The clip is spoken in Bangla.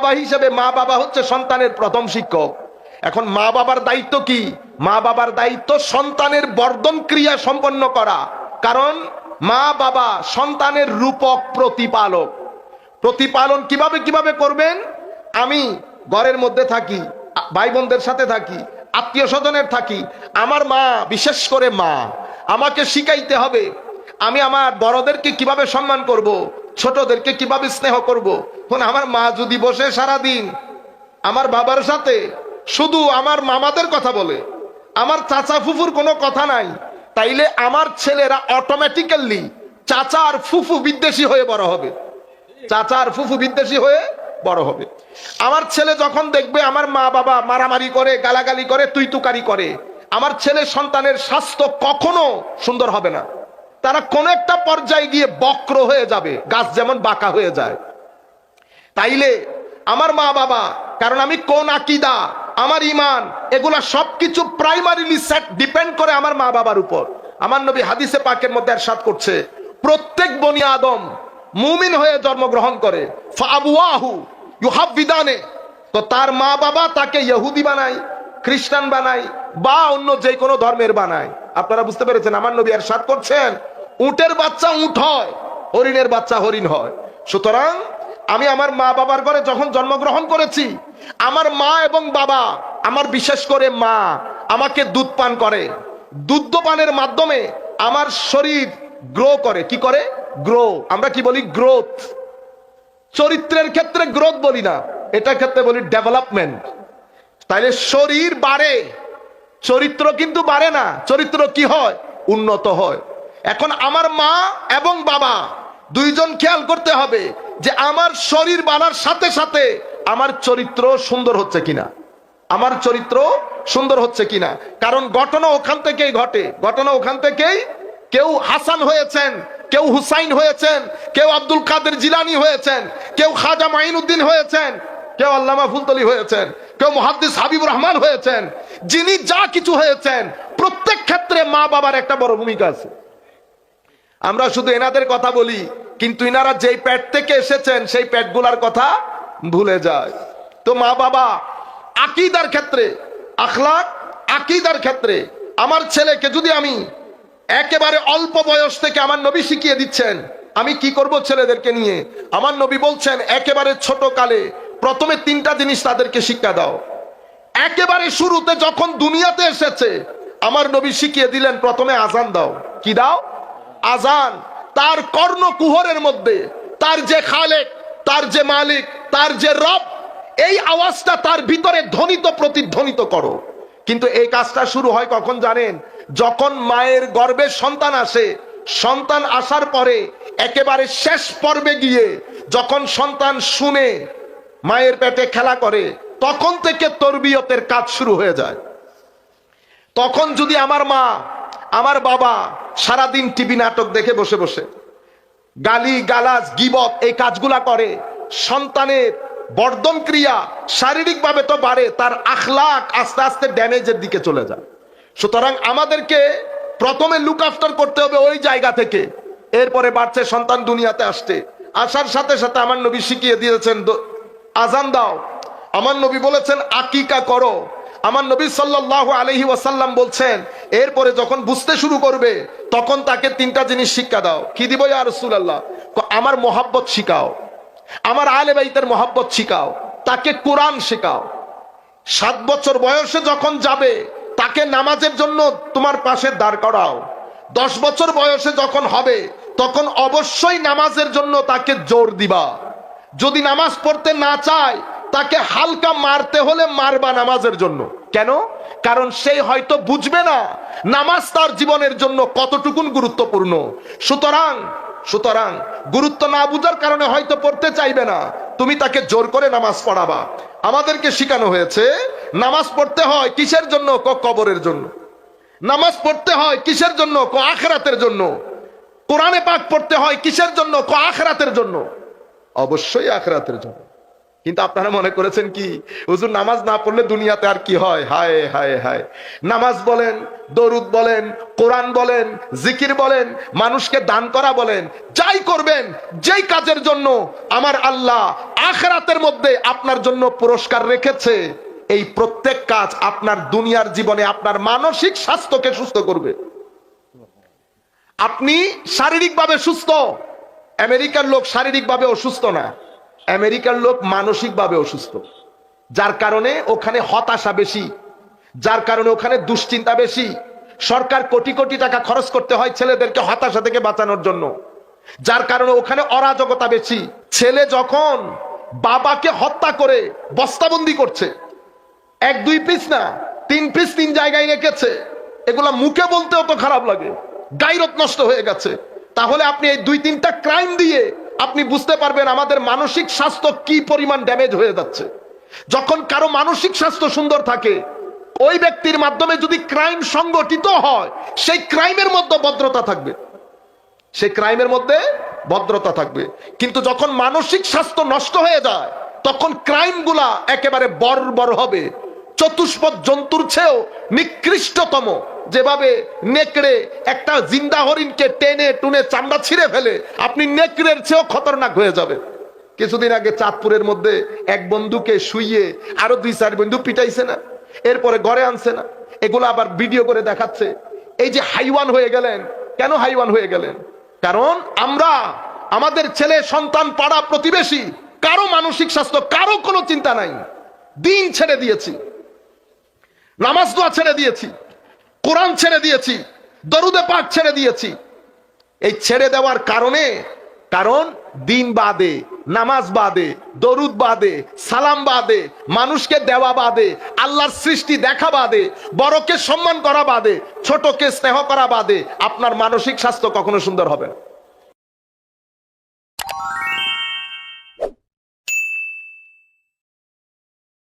বাবা হিসেবে মা বাবা হচ্ছে সন্তানের প্রথম শিক্ষক। এখন মা বাবার দায়িত্ব কি? মা বাবার দায়িত্ব সন্তানের বর্ধন ক্রিয়া সম্পন্ন করা। কারণ মা বাবা সন্তানের রূপক প্রতিপালক। প্রতিপালন কীভাবে কীভাবে করবেন? আমি ঘরের মধ্যে থাকি ভাই বোনদের সাথে থাকি আত্মীয় স্বজনের থাকি। আমার মা, বিশেষ করে মা, আমাকে শিখাইতে হবে। আমি আমার বড়দেরকে কীভাবে সম্মান করব। ছোটদেরকে কীভাবে স্নেহ করব। এখন আমার মা যদি বসে সারা দিন আমার বাবার সাথে শুধু আমার মামাদের কথা বলে, আমার চাচা ফুফুর কোনো কথা নাই, তাইলে আমার ছেলেরা অটোমেটিক্যালি চাচা আর ফুফু বিদ্বেষী হয়ে বড় হবে। চাচা আর ফুফু বিদ্বেষী হয়ে বড় হবে। আমার ছেলে যখন দেখবে আমার মা বাবা মারামারি করে, গালাগালি করে তুই তুকারি করে, আমার ছেলে সন্তানের স্বাস্থ্য কখনো সুন্দর হবে না। তারা কোন একটা পর্যায়ে গিয়ে বক্র হয়ে যাবে, গাছ যেমন বাঁকা হয়ে যায়। তাইলে আমার মা বাবা, কারণ আমি কোন আকিদা, আমার ইমান, এগুলা সবকিছু প্রাইমারিলি সেট ডিপেন্ড করে আমার মা বাবার উপর। আমার নবী হাদিসে পাকের মধ্যে এরশাদ করছে, প্রত্যেক বনি আদম মুমিন হয়ে জন্মগ্রহণ করে ফাবুয়াহু তো তার মা বাবা তাকে ইহুদি বানায়, খ্রিস্টান বানায়, বা অন্য যে কোনো ধর্মের বানায়। আপনারা বুঝতে পেরেছেন, আমার নবী এরশাদ করছেন উটের বাচ্চা উট হয়, হরিণের বাচ্চা হরিণ হয়। সুতরাং আমি আমার মা বাবার ঘরে যখন জন্মগ্রহণ করেছি, আমার মা এবং বাবা আমার বিশেষ করে মা আমাকে দুধ পান করে। দুধ পানের মাধ্যমে আমার শরীর গ্রো করে। কি করে? গ্রো আমরা কি বলি? গ্রোথ চরিত্রের ক্ষেত্রে গ্রোথ বলি না। এটার ক্ষেত্রে বলি ডেভেলপমেন্ট তাইলে শরীর বাড়ে, চরিত্র কিন্তু বাড়ে না। চরিত্র কি হয়? উন্নত হয়। এখন আমার মা এবং বাবা দুইজন খেয়াল করতে হবে যে আমার শরীর বানার সাথে সাথে আমার চরিত্র সুন্দর হচ্ছে কিনা। আমার চরিত্র সুন্দর হচ্ছে কিনা। কারণ ঘটনা ওখান থেকেই ঘটে। ঘটনা ওখান থেকেই কেউ হাসান হয়েছেন, কেউ হুসাইন হয়েছেন, কেউ আব্দুল কাদের জিলানি হয়েছেন, কেউ খাজা মাইনুদ্দিন হয়েছেন, কেউ আল্লামা ফুলতলি হয়েছেন, কেউ মহাদ্দিস হাবিবুর রহমান হয়েছেন। যিনি যা কিছু হয়েছেন, প্রত্যেক ক্ষেত্রে মা বাবার একটা বড় ভূমিকা আছে। আমরা শুধু এনাদের কথা বলি, কিন্তু ইনারা যেই প্যাট থেকে এসেছেন, সেই প্যাটগুলার কথা ভুলে যায়। তো মা বাবা, আকিদার ক্ষেত্রে, আখলাক আকিদার ক্ষেত্রে, আমার ছেলেকে যদি আমি একেবারে অল্প বয়স থেকে আমার নবী শিখিয়ে দিচ্ছেন, আমি কি করব ছেলেদেরকে নিয়ে? আমার নবী বলছেন, একেবারে ছোট কালে প্রথমে তিনটা জিনিস তাদেরকে শিক্ষা দাও। একেবারে শুরুতে যখন দুনিয়াতে এসেছে, আমার নবী শিখিয়ে দিলেন, প্রথমে আজান দাও। কি দাও? আজান, তার কর্ণ কুহরের মধ্যে, তার যে খালেক, তার যে মালিক, তার যে রব, এই আওয়াজটা তার ভিতরে ধ্বনিত প্রতিধ্বনিত করো। কিন্তু এই কাজটা শুরু হয় কখন জানেন? যখন মায়ের গর্ভে সন্তান আসে, সন্তান আসার পরে একেবারে শেষ পর্বে গিয়ে যখন সন্তান শুনে মায়ের পেটে খেলা করে, তখন থেকে তরবিয়তের কাজ শুরু হয়ে যায়। তখন যদি আমার মা, আমার বাবা সারাদিন টিভি নাটক দেখে বসে বসে। গালি, গালাজ, গিবত, এই কাজগুলা করে। সন্তানের বর্ধন ক্রিয়া শারীরিকভাবে তো বাড়ে, তার আখলাক আস্তে আস্তে ড্যামেজের দিকে চলে যায়। সুতরাং আমাদেরকে প্রথমে লুক আফটার করতে হবে ওই জায়গা থেকে। এরপরে বাড়ছে সন্তান দুনিয়াতে আসতে। আসার সাথে সাথে আমার নবী শিখিয়ে দিয়েছেন আজান দাও। আমার নবী বলেছেন, আকিকা করো। আমার নবী সাল্লাহ আলহি ওয়াসাল্লাম বলছেন, এরপরে যখন বুঝতে শুরু করবে তখন তাকে তিনটা জিনিস শিক্ষা দাও। কি দিব ইয়া ক- আমার মোহাব্বত শিখাও। আমার আলে বাইতের মোহাব্বত শিখাও। তাকে কোরআন শেখাও। সাত বছর বয়সে যখন যাবে, তাকে নামাজের জন্য তোমার পাশে দাঁড় করাও। দশ বছর বয়সে যখন হবে, তখন অবশ্যই নামাজের জন্য তাকে জোর দিবা। যদি নামাজ পড়তে না চায়, তাকে হালকা মারতে হলে মারবা নামাজের জন্য। কেন? কারণ সেই হয়তো বুঝবে না নামাজ তার জীবনের জন্য কতটুকুন গুরুত্বপূর্ণ। সুতরাং সুতরাং গুরুত্ব না বুঝার কারণে হয়তো পড়তে চাইবে না। তুমি তাকে জোর করে নামাজ পড়াবা। আমাদেরকে শেখানো হয়েছে, নামাজ পড়তে হয় কিসের জন্য? ক কবরের জন্য। নামাজ পড়তে হয় কিসের জন্য? ক আখরাতের জন্য। কোরআনে পাক পড়তে হয় কিসের জন্য? ক আখরাতের জন্য। অবশ্যই আখরাতের জন্য। কিন্তু আপনারা মনে করেছেন কি? হুজুর, নামাজ না পড়লে দুনিয়াতে আর কি হয়? হায় হায় হায়। নামাজ বলেন, দরুদ বলেন, কোরআন বলেন, জিকির বলেন, মানুষকে দান করা বলেন, যাই করবেন, যেই কাজের জন্য আমার আল্লাহ আখরাতের মধ্যে আপনার জন্য পুরস্কার রেখেছে, এই প্রত্যেক কাজ আপনার দুনিয়ার জীবনে আপনার মানসিক স্বাস্থ্যকে সুস্থ করবে। আপনি শারীরিকভাবে সুস্থ, আমেরিকার লোক শারীরিকভাবে অসুস্থ না। আমেরিকার লোক মানসিকভাবে অসুস্থ। যার কারণে ওখানে হতাশা বেশি। যার কারণে ওখানে দুশ্চিন্তা বেশি। সরকার কোটি কোটি টাকা খরচ করতে হয় ছেলেদেরকে হতাশা থেকে বাঁচানোর জন্য। যার কারণে ওখানে অরাজকতা বেশি। ছেলে যখন বাবাকে হত্যা করে বস্তাবন্দি করছে, এক, দুই পিস না, তিন পিস তিন জায়গায় রেখেছে, এগুলা মুখে বলতেও তো খারাপ লাগে। গাইরত নষ্ট হয়ে গেছে। তাহলে আপনি এই দুই, তিনটা ক্রাইম দিয়ে আপনি বুঝতে পারবেন আমাদের মানসিক স্বাস্থ্য কি পরিমাণ ড্যামেজ হয়ে যাচ্ছে। যখন কারও মানসিক স্বাস্থ্য সুন্দর থাকে, ওই ব্যক্তির মাধ্যমে যদি ক্রাইম সংগঠিত হয়, সেই ক্রাইমের মধ্যে ভদ্রতা থাকবে। সেই ক্রাইমের মধ্যে ভদ্রতা থাকবে। কিন্তু যখন মানসিক স্বাস্থ্য নষ্ট হয়ে যায়, তখন ক্রাইমগুলা একেবারে বর্বর হবে। চতুষ্পদ জন্তুর চেয়েও নিকৃষ্টতম। যেভাবে নেকড়ে একটা জিন্দা হরিণকে টেনে টুনে চামড়া ছিঁড়ে ফেলে, আপনি নেকড়ের চেয়েও খতরনাক হয়ে যাবে কিছুদিন আগে চাঁদপুরের মধ্যে এক বন্ধুকে শুইয়ে আরও দুই চার বন্ধু পিটাইছে না, এরপরে ঘরে আনছে না। এগুলো আবার ভিডিও করে দেখাচ্ছে। এই যে হাইওয়ান হয়ে গেলেন, কেন হাইওয়ান হয়ে গেলেন? কারণ আমরা, আমাদের ছেলে, সন্তান, পাড়া, প্রতিবেশী, কারও মানসিক স্বাস্থ্য, কারও কোনো চিন্তা নাই। দিন ছেড়ে দিয়েছি। নামাজ দোয়া ছেড়ে দিয়েছি। কোরআন ছেড়ে দিয়েছি, দরুদে পাক ছেড়ে দিয়েছি। এই ছেড়ে দেওয়ার কারণে, কারণ দিন বাদে, নামাজ বাদে, দরুদ বাদে, সালাম বাদে, মানুষকে দেওয়া বাদে, আল্লাহর সৃষ্টি দেখা বাদে, বড়কে সম্মান করা বাদে, ছোটকে স্নেহ করা বাদে, আপনার মানসিক স্বাস্থ্য কখনো সুন্দর হবে না।